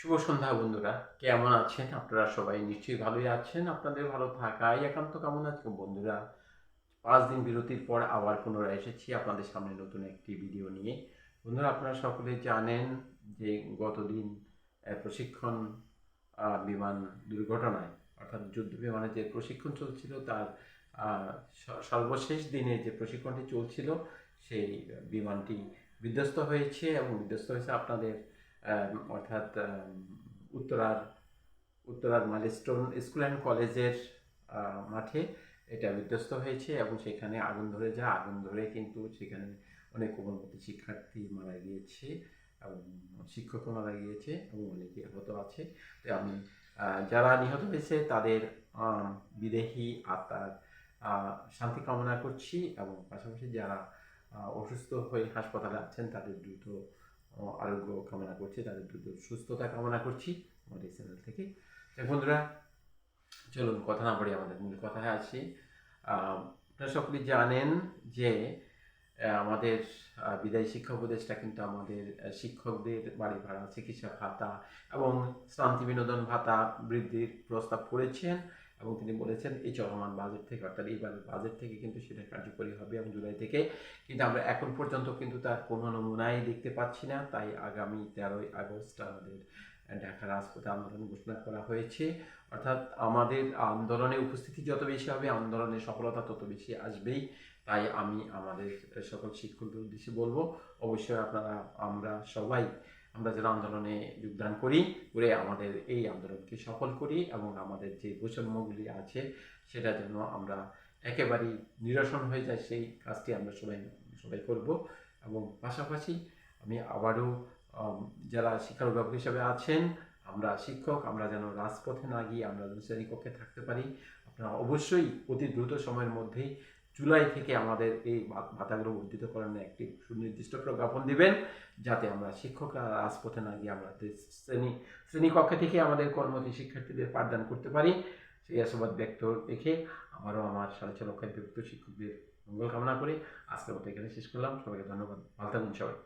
শুভ সন্ধ্যা বন্ধুরা। কেমন আছেন? আপনারা সবাই নিশ্চয়ই ভালোই আছেন। আপনাদের ভালো থাকাই একান্ত কামনা আছে বন্ধুরা। পাঁচ দিন বিরতির পর আবার পুনরায় এসেছি আপনাদের সামনে নতুন একটি ভিডিও নিয়ে। বন্ধুরা, আপনারা সকলে জানেন যে গতদিন প্রশিক্ষণ বিমান দুর্ঘটনায়, অর্থাৎ যুদ্ধ বিমানের যে প্রশিক্ষণ চলছিল, তার সর্বশেষ দিনে যে প্রশিক্ষণটি চলছিল, সেই বিমানটি বিধ্বস্ত হয়েছে এবং বিধ্বস্ত হয়েছে আপনাদের অর্থাৎ আহ, উত্তরার উত্তরার মাইলস্টোন স্কুল অ্যান্ড কলেজের মাঠে এটা বিধ্বস্ত হয়েছে এবং সেখানে আগুন ধরে যায় আগুন ধরে কিন্তু সেখানে অনেক কোমলমতি শিক্ষার্থী মারা গিয়েছে এবং শিক্ষকও মারা গিয়েছে এবং অনেকে আহত আছে। তো আমি যারা নিহত হয়েছে তাদের বিদেহী আত্মার শান্তি কামনা করছি এবং পাশাপাশি যারা অসুস্থ হয়ে হাসপাতালে আছেন তাদের দ্রুত আরোগ্য কামনা করছি, তাদের দ্রুত সুস্থতা কামনা করছি, আমাদের এই চ্যানেল থেকে। বন্ধুরা, চলুন, কথা না বলি আমাদের মূল কথায় আসি। আপনারা সকলেই জানেন যে আমাদের বিদায়ী শিক্ষা উপদেষ্টা কিন্তু আমাদের শিক্ষকদের বাড়ি ভাড়া, চিকিৎসা ভাতা এবং শ্রান্তি বিনোদন ভাতা বৃদ্ধির প্রস্তাব করেছেন। এবং তিনি বলেছেন, এই চলমান বাজেট থেকে, অর্থাৎ এইবার বাজেট থেকে কিন্তু সেটা কার্যকরী হবে এবং জুলাই থেকে। কিন্তু আমরা এখন পর্যন্ত কিন্তু তার কোনো নমুনাই দেখতে পাচ্ছি না। তাই আগামী তেরোই আগস্ট আমাদের ঢাকা রাজপথে আন্দোলন ঘোষণা করা হয়েছে। অর্থাৎ আমাদের আন্দোলনে উপস্থিতি যত বেশি হবে আন্দোলনের সফলতা তত বেশি আসবেই। তাই আমি আমাদের সকল শিক্ষকদের উদ্দেশ্যে বলব, অবশ্যই আপনারা, আমরা সবাই আমরা যারা আন্দোলনে যোগদান করি করে আমাদের এই আন্দোলনকে সফল করি এবং আমাদের যে বৈষম্যগুলি আছে, সেটা যেন আমরা একেবারেই নিরসন হয়ে যায়, সেই কাজটি আমরা সবাই সবাই করব। এবং পাশাপাশি আমি আবারও যারা শিক্ষা অভিভাবক হিসেবে আছেন, আমরা শিক্ষক, আমরা যেন রাজপথে না গিয়ে আমরা যেন শ্রেণীকক্ষে থাকতে পারি। আপনারা অবশ্যই অতি দ্রুত সময়ের মধ্যেই জুলাই থেকে আমাদের এই ভাতাগুলো করার একটি সুনির্দিষ্ট প্রজ্ঞাপন দিবেন, যাতে আমরা শিক্ষকরা রাজপথে না গিয়ে আমরা শ্রেণি, শ্রেণীকক্ষে থেকে আমাদের কর্মরত শিক্ষার্থীদের পাঠদান করতে পারি। সেই আশাবাদ ব্যক্ত রেখে আমারও আমার লক্ষাধিক বিভক্ত শিক্ষকদের মঙ্গল কামনা করি আজকের মতো এখানে শেষ করলাম। সবাইকে ধন্যবাদ। ভালো থাকুন সবাই।